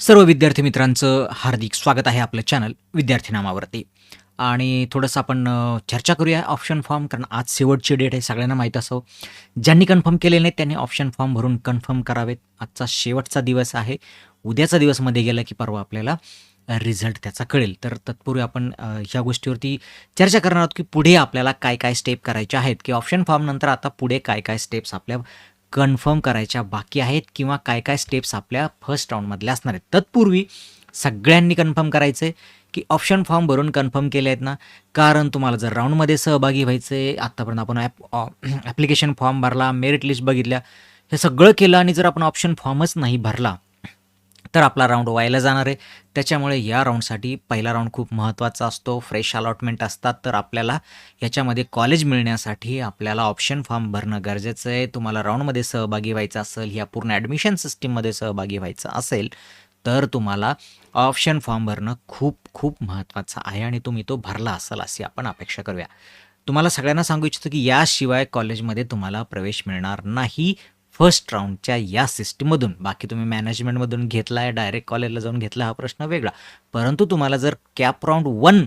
सर्व विद्यार्थी मित्रांचं हार्दिक स्वागत आहे आपलं चॅनल विद्यार्थी नामावरती. आणि थोडंसं आपण चर्चा करूया ऑप्शन फॉर्म कारण आज शेवटची डेट आहे सगळ्यांना माहीत असो. ज्यांनी कन्फर्म केले नाही त्यांनी ऑप्शन फॉर्म भरून कन्फर्म करावेत. आजचा शेवटचा दिवस आहे. उद्याचा दिवसमध्ये गेला की परवा आपल्याला रिझल्ट त्याचा कळेल. तर तत्पूर्वी आपण ह्या गोष्टीवरती चर्चा करणार आहोत की पुढे आपल्याला काय काय स्टेप करायचे आहेत. की ऑप्शन फॉर्म नंतर आता पुढे काय काय स्टेप्स आपल्या कन्फर्म करायच्या बाकी आहेत किंवा काय काय स्टेप्स आपल्या फर्स्ट राऊंडमधल्या असणार आहेत. तत्पूर्वी सगळ्यांनी कन्फर्म करायचं आहे की ऑप्शन फॉर्म भरून कन्फर्म केले आहेत ना कारण तुम्हाला जर राऊंडमध्ये सहभागी व्हायचं आहे आत्तापर्यंत आपण ॲप ॲप्लिकेशन फॉर्म भरला मेरिट लिस्ट बघितल्या हे सगळं केलं आणि जर आपण ऑप्शन फॉर्मच नाही भरला तर आपला राऊंड व्हायला जाणार आहे. त्याच्यामुळे या राऊंडसाठी पहिला राऊंड खूप महत्त्वाचा असतो. फ्रेश अलॉटमेंट असतात तर आपल्याला याच्यामध्ये कॉलेज मिळण्यासाठी आपल्याला ऑप्शन फॉर्म भरणं गरजेचं आहे. तुम्हाला राऊंडमध्ये सहभागी व्हायचं असेल या पूर्ण ॲडमिशन सिस्टीममध्ये सहभागी व्हायचं असेल तर तुम्हाला ऑप्शन फॉर्म भरणं खूप खूप महत्त्वाचं आहे आणि तुम्ही तो भरला असाल अशी आपण अपेक्षा करूया. तुम्हाला सगळ्यांना सांगू इच्छितो की याशिवाय कॉलेजमध्ये तुम्हाला प्रवेश मिळणार नाही. फर्स्ट राऊंडच्या या सिस्टीममधून बाकी तुम्ही मॅनेजमेंटमधून घेतला आहे डायरेक्ट कॉलेजला जाऊन घेतला हा प्रश्न वेगळा. परंतु तुम्हाला जर कॅप राऊंड वन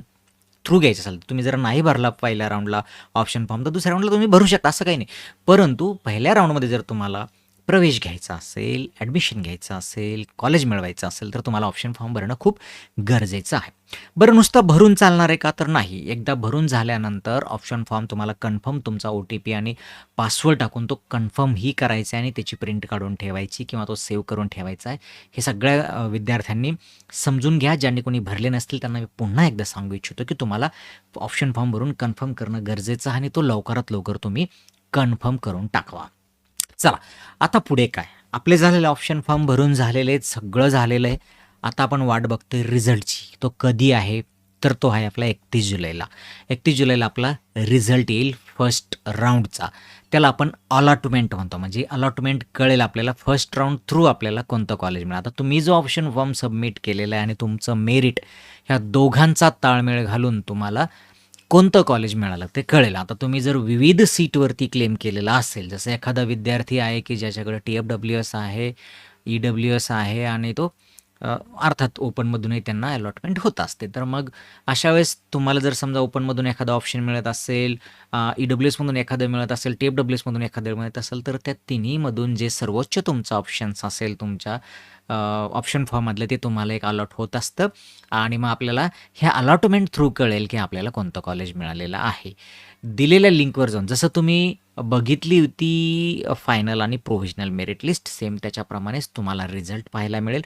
थ्रू घ्यायचं असेल तुम्ही जर नाही भरला पहिल्या राऊंडला ऑप्शन फॉर्म तर दुसऱ्या राऊंडला तुम्ही भरू शकता असं काही नाही. परंतु पहिल्या राऊंडमध्ये जर तुम्हाला प्रवेश घ्यायचा असेल ॲडमिशन घ्यायचं असेल कॉलेज मिळवायचं असेल तर तुम्हाला ऑप्शन फॉर्म भरणं खूप गरजेचं आहे. बरं नुसतं भरून चालणार आहे का तर नाही. एकदा भरून झाल्यानंतर ऑप्शन फॉर्म तुम्हाला कन्फर्म तुमचा ओ टी पी आणि पासवर्ड टाकून तो कन्फर्म ही करायचा आहे आणि त्याची प्रिंट काढून ठेवायची किंवा तो सेव्ह करून ठेवायचा आहे. हे सगळ्या विद्यार्थ्यांनी समजून घ्या. ज्यांनी कोणी भरले नसतील त्यांना मी पुन्हा एकदा सांगू इच्छितो की तुम्हाला ऑप्शन फॉर्म भरून कन्फर्म करणं गरजेचं आहे आणि तो लवकरात लवकर तुम्ही कन्फर्म करून टाकवा. चला आता पुढे काय? आपले झालेले ऑप्शन फॉर्म भरून झालेले आहेत सगळं झालेलं आहे. आता आपण वाट बघतोय रिझल्टची तो कधी आहे? तर तो आहे आपला एकतीस जुलैला. एकतीस जुलैला आपला रिझल्ट येईल फर्स्ट राऊंडचा त्याला आपण अलॉटमेंट म्हणतो. म्हणजे अलॉटमेंट कळेल आपल्याला फर्स्ट राऊंड थ्रू आपल्याला कोणतं कॉलेज मिळेल. आता तुम्ही जो ऑप्शन फॉर्म सबमिट केलेला आहे आणि तुमचं मेरिट ह्या दोघांचा ताळमेळ घालून तुम्हाला कोणतं कॉलेज मिळालं? ते कळेल. आता तुम्ही जर विविध सीटवरती क्लेम केलेला असेल जसं एखादा विद्यार्थी आहे की ज्याच्याकडे टी एफ डब्ल्यू एस आहे ई डब्ल्यू एस आहे आणि तो अर्थात ओपनमधूनही त्यांना अलॉटमेंट होत असते. तर मग अशा वेळेस तुम्हाला जर समजा ओपनमधून एखादा ऑप्शन मिळत असेल ई डब्ल्यू एसमधून एखादं मिळत असेल टी एफ डब्ल्यू एसमधून एखादं मिळत असेल तर त्या तिन्हीमधून जे सर्वोच्च तुमचं ऑप्शन्स असेल तुमच्या ऑप्शन फॉर्ममधलं ते तुम्हाला एक अलॉट होत असतं. आणि मग आपल्याला ह्या अलॉटमेंट थ्रू कळेल की आपल्याला कोणतं कॉलेज मिळालेलं आहे. दिलेल्या लिंकवर जाऊन जसं तुम्ही बघितली होती फायनल आणि प्रोव्हिजनल मेरिट लिस्ट सेम त्याच्याप्रमाणेच तुम्हाला रिझल्ट पाहायला मिळेल.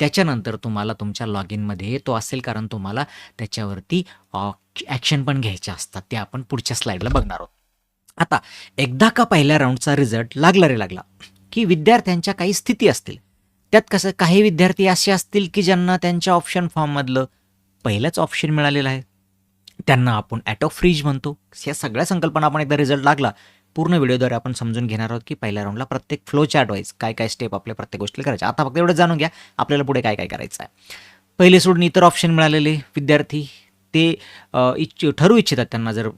त्याच्यानंतर तुम्हाला तुमच्या लॉग इनमध्ये तो असेल कारण तुम्हाला त्याच्यावरती ॲक्शन पण घ्यायच्या असतात. ते आपण पुढच्या स्लाईडला बघणार आहोत. आता एकदा का पहिल्या राऊंडचा रिझल्ट लागला रे लागला की विद्यार्थ्यांच्या काही स्थिती असतील. त्यात कसं काही विद्यार्थी असे असतील की ज्यांना त्यांच्या ऑप्शन फॉर्ममधलं पहिलंच ऑप्शन मिळालेलं आहे. त्यांना आपण ॲटो फ्रीज म्हणतो. या सगळ्या संकल्पना आपण एकदा रिझल्ट लागला पूर्ण व्हिडिओद्वारे आपण समजून घेणार आहोत की पहिल्या राऊंडला प्रत्येक फ्लो चार्ट वाईज काय काय स्टेप आपल्या प्रत्येक गोष्टीला करायच्या आता फक्त एवढं जाणून घ्या आपल्याला पुढे काय काय करायचं आहे पहिले सोडून इतर ऑप्शन मिळालेले विद्यार्थी ते इच्छ ठरवू इच्छितात त्यांना. जर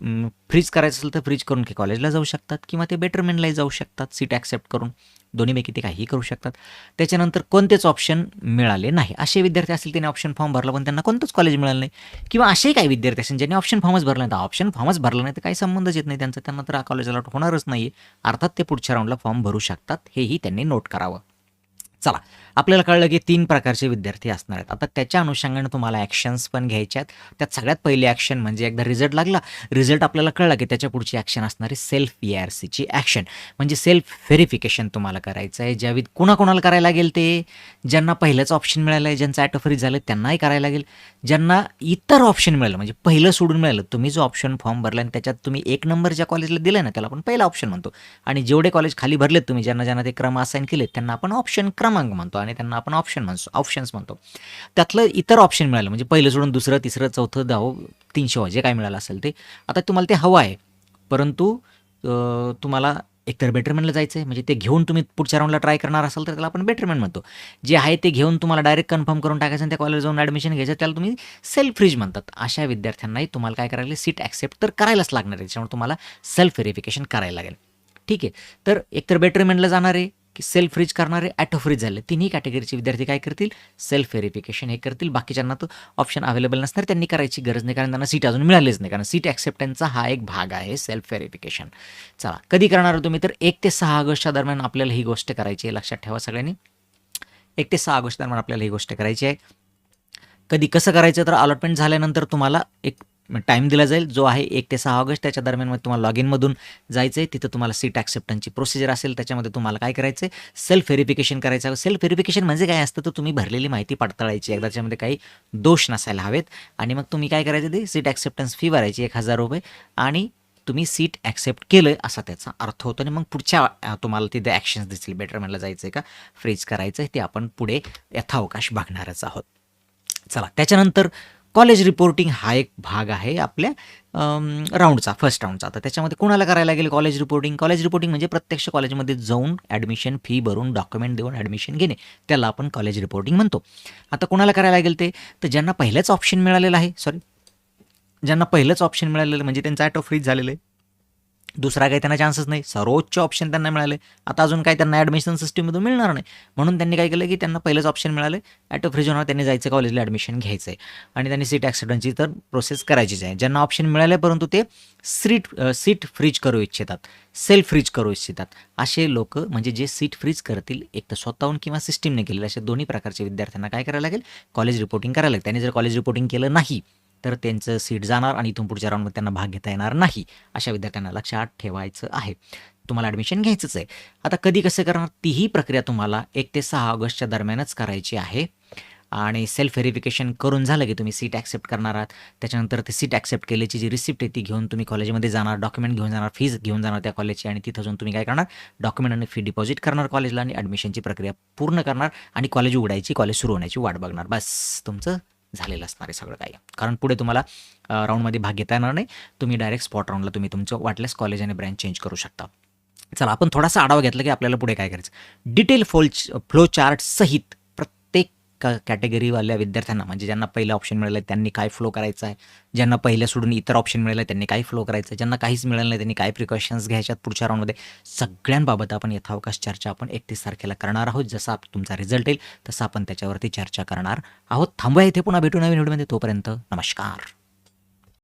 फ्रीज करायचं असेल तर फ्रीज करून की कॉलेजला जाऊ शकतात किंवा ते बेटरमेंटलाही जाऊ शकतात सीट ॲक्सेप्ट करून. दोन्हीपैकी ते काहीही करू शकतात. त्याच्यानंतर कोणतेच ऑप्शन मिळाले नाही. असे विद्यार्थी असतील त्यांनी ऑप्शन फॉर्म भरला पण त्यांना कोणतंच कॉलेज मिळालं नाही. किंवा असे काही विद्यार्थी असतील ज्यांनी ऑप्शन फॉर्मच भरला नाही. तर ऑप्शन फॉर्मच भरला नाही तर काही संबंधच येत नाही त्यांचा. त्यांना तर कॉलेज होणारच नाही अर्थात ते पुढच्या राऊंडला फॉर्म भरू शकतात. हेही त्यांनी नोट करावं. चला. आपल्याला कळलं की तीन प्रकारचे विद्यार्थी असणार आहेत. आता त्याच्या अनुषंगाने तुम्हाला ॲक्शन्स पण घ्यायच्या आहेत. त्यात सगळ्यात पहिले ॲक्शन म्हणजे एकदा रिझल्ट लागला रिझल्ट आपल्याला कळला की त्याच्या पुढची ॲक्शन असणारी सेल्फ ई आर सीची ॲक्शन म्हणजे सेल्फ व्हेरिफिकेशन तुम्हाला करायचं आहे. ज्यावेळी कुणाकोणाला करायला लागेल ते? ज्यांना पहिलंच ऑप्शन मिळालं आहे ज्यांचं ॲटो फ्रीज झालं त्यांनाही करायला लागेल. ज्यांना इतर ऑप्शन मिळालं म्हणजे पहिलं सोडून मिळालं तुम्ही जो ऑप्शन फॉर्म भरला आणि त्याच्यात तुम्ही एक नंबर ज्या कॉलेजला दिला ना त्याला आपण पहिला ऑप्शन म्हणतो. आणि जेवढे कॉलेज खाली भरलेत तुम्ही ज्यांना ज्यांना ते क्रम असाईन केले त्यांना आपण ऑप्शन क्रमांक म्हणतो. आणि त्यांना आपण ऑप्शन म्हणतो ऑप्शन्स म्हणतो. त्यातलं इतर ऑप्शन मिळालं म्हणजे पहिलं सोडून दुसरं तिसरं चौथं दहाव तीनशे जे काय मिळालं असेल ते. आता तुम्हाला ते हवं आहे परंतु तुम्हाला एकतर बेटरमेंटला जायचं आहे म्हणजे ते घेऊन तुम्ही पुढच्या राऊंडला ट्राय करणार असाल तर त्याला आपण बेटरमेंट म्हणतो. जे आहे ते घेऊन तुम्हाला डायरेक्ट कन्फर्म करून टाकायचं आणि त्या कॉलेज जाऊन ॲडमिशन घ्यायचं त्याला तुम्ही सेल्फ फ्रीज म्हणतात. अशा विद्यार्थ्यांनाही तुम्हाला काय करायला सीट ॲक्सेप्ट तर करायलाच लागणार आहे त्याच्यामुळे तुम्हाला सेल्फ व्हेरिफिकेशन करायला लागेल. ठीक आहे तर एकतर बेटरमेंटला जाणार आहे की सेल्फ फ्रीज करणारे ॲटो फ्रीज झाले. तिन्ही कॅटेगरीचे विद्यार्थी काय करतील? सेल्फ व्हेरिफिकेशन हे करतील. बाकीच्यांना तो ऑप्शन अवेलेबल नसणार. त्यांनी करायची गरज नाही. कारण त्यांना सीट अजून मिळालीच नाही. कारण सीट ॲक्सेप्टन्सचा हा एक भाग आहे सेल्फ व्हेरिफिकेशन चला कधी करणार तुम्ही? तर एक ते सहा ऑगस्टच्या दरम्यान आपल्याला ही गोष्ट करायची आहे. लक्षात ठेवा सगळ्यांनी. एक ते सहा ऑगस्ट दरम्यान आपल्याला ही गोष्ट करायची आहे. कधी कसं करायचं? तर अलॉटमेंट झाल्यानंतर तुम्हाला एक टाईम दिला जाईल जो आहे एक ते सहा ऑगस्ट त्याच्या दरम्यान मग तुम्हाला लॉग इनमधून जायचं आहे तिथं तुम्हाला सीट ॲक्सेप्टन्सची प्रोसिजर असेल त्याच्यामध्ये तुम्हाला काय करायचं आहे सेल्फ व्हेरिफिकेशन करायचं सेल्फ व्हेरिफिकेशन म्हणजे काय असतं? तर तुम्ही भरलेली माहिती पडताळायची. एकदा त्याच्यामध्ये काही दोष नसायला हवेत. आणि मग तुम्ही काय करायचं ते? सीट ॲक्सेप्टन्स फी भरायची एक हजार रुपये. आणि तुम्ही सीट ॲक्सेप्ट केलं असा त्याचा अर्थ होतो. आणि मग पुढच्या तुम्हाला तिथे ॲक्शन्स दिसतील. बेटरमेंटला जायचं आहे का? फ्रीज करायचं आहे ते आपण पुढे यथावकाश बघणारच आहोत. चला त्याच्यानंतर कॉलेज रिपोर्टिंग हा एक भाग आहे आपल्या राऊंडचा फर्स्ट राऊंडचा तर त्याच्यामध्ये कोणाला करायला लागेल कॉलेज रिपोर्टिंग? कॉलेज रिपोर्टिंग म्हणजे प्रत्यक्ष कॉलेजमध्ये जाऊन ॲडमिशन फी भरून डॉक्युमेंट देऊन ॲडमिशन घेणे. त्याला आपण कॉलेज रिपोर्टिंग म्हणतो. आता कोणाला करायला लागेल ते? तर ज्यांना पहिलंच ऑप्शन मिळालेलं आहे सॉरी ज्यांना पहिलंच ऑप्शन मिळालेलं म्हणजे त्यांचा ॲटो फ्रीज झालेलं आहे. दुसरा काही त्यांना चान्सच नाही. सर्वोच्च ऑप्शन त्यांना मिळाले. आता अजून काही त्यांना ॲडमिशन सिस्टीममधून मिळणार नाही. म्हणून त्यांनी काय केलं की त्यांना पहिलंच ऑप्शन मिळालं. ॲटो फ्रीज होणार त्यांनी जायचं कॉलेजला ॲडमिशन घ्यायचं आहे आणि त्यांनी सीट ॲक्सिडंटची तर प्रोसेस करायचीच आहे. ज्यांना ऑप्शन मिळाले परंतु ते सीट सीट फ्रीज करू इच्छितात. सेल्फ फ्रीज करू इच्छितात. असे लोक म्हणजे जे सीट फ्रीज करतील एक तर स्वतःहून किंवा सिस्टीमने केलेले असे दोन्ही प्रकारचे विद्यार्थ्यांना काय करायला लागेल? कॉलेज रिपोर्टिंग करायला लागेल. त्यांनी जर कॉलेज रिपोर्टिंग केलं नाही तर त्यांचं सीट जाणार आणि इथून पुढच्या राऊंडमध्ये त्यांना भाग घेता येणार नाही. अशा विद्यार्थ्यांना लक्षात ठेवायचं आहे. तुम्हाला ॲडमिशन घ्यायचंच आहे. आता कधी कसं करणार? तीही प्रक्रिया तुम्हाला एक ते सहा ऑगस्टच्या दरम्यानच करायची आहे. आणि सेल्फ व्हेरिफिकेशन करून झालं की तुम्ही सीट ॲक्सेप्ट करणार आहात. त्याच्यानंतर ते सीट ॲक्सेप्ट केल्याची जी रिसिप्ट आहे ती घेऊन तुम्ही कॉलेजमध्ये जाणार डॉक्युमेंट घेऊन जाणार फीज घेऊन जाणार त्या कॉलेजची आणि तिथं जाऊन तुम्ही काय करणार? डॉक्युमेंट आणि फी डिपॉझिट करणार कॉलेजला आणि ॲडमिशनची प्रक्रिया पूर्ण करणार आणि कॉलेज उघडायची कॉलेज सुरू होण्याची वाट बघणार. बस तुमचं झालेलं असणार आहे सगळं काही. कारण पुढे तुम्हाला राऊंडमध्ये भाग घेता येणार नाही. तुम्ही डायरेक्ट स्पॉट राऊंडला तुम्ही तुमचं वाटल्यास कॉलेज आणि ब्रँच चेंज करू शकता. चला आपण थोडासा आढावा घेतला की आपल्याला पुढे काय करायचं. डिटेल फोल फ्लो चार्ट सहित क कॅटेगरीवाल्या विद्यार्थ्यांना म्हणजे ज्यांना पहिलं ऑप्शन मिळालं त्यांनी काय फ्लो करायचं आहे? ज्यांना पहिलं सोडून इतर ऑप्शन मिळालं त्यांनी काय फ्लो करायचं आहे? ज्यांना काहीच मिळालं नाही त्यांनी काय प्रिकॉशन्स घ्यायच्यात पुढच्या राऊंडमध्ये सगळ्यांबाबत आपण यथावकाश चर्चा आपण एकतीस तारखेला करणार आहोत. जसा तुमचा रिझल्ट येईल तसं आपण त्याच्यावरती चर्चा करणार आहोत. थांबूया इथे पुन्हा. भेटू नवीन व्हिडिओमध्ये तोपर्यंत नमस्कार.